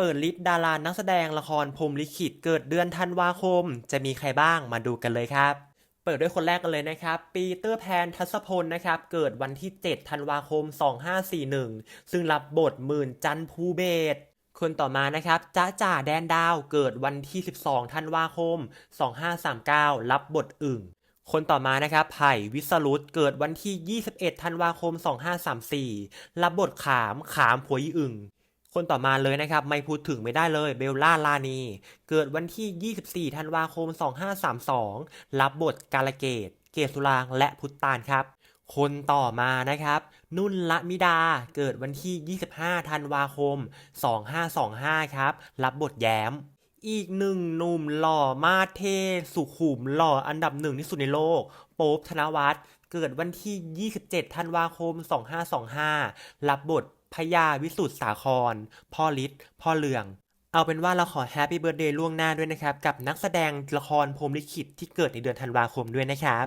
เปิดลิสต์ดารานักแสดงละครพรมลิขิตเกิดเดือนธันวาคม จะมีใครบ้างมาดูกันเลยครับ เปิดด้วยคนแรกกันเลยนะครับ ปีเตอร์แพนทัศพลนะครับ เกิดวันที่ 7 ธันวาคม 2541 ซึ่งรับบทหมื่นจันภูเบศคนต่อมานะครับจ้าจ่าแดนดาวเกิดวันที่ 12 ธันวาคม 2539 รับบทอึ่ง คนต่อมานะครับไผ่วิสรุตเกิดวันที่ 21 ธันวาคม 2534 รับบทขามขามผัวอีอึ่ง คนต่อมาเลยนะครับ ไม่พูดถึงไม่ได้เลยเบลล่าลานี เกิดวันที่ 24 ธันวาคม 2532 รับบทกาลเกต เกศสุรางและพุตตานครับ คนต่อมานะครับ นุ่นละมิดา เกิดวันที่ 25 ธันวาคม 2525 ครับ รับบทแย้มอีกหนึ่งหนุ่มหล่อมาเทสุขุมหล่ออันดับหนึ่งที่สุดในโลก โป๊บธนวัฒน์เกิดวันที่ 27 ธันวาคม 2525 รับบท พญาวิสุทธสาคร พ่อฤทธิ์พ่อเลือง เอาเป็นว่าเราขอแฮปปี้เบิร์ดเดย์ล่วงหน้าด้วยนะครับ กับนักแสดงละครพรมลิขิตที่เกิดในเดือนธันวาคมด้วยนะครับ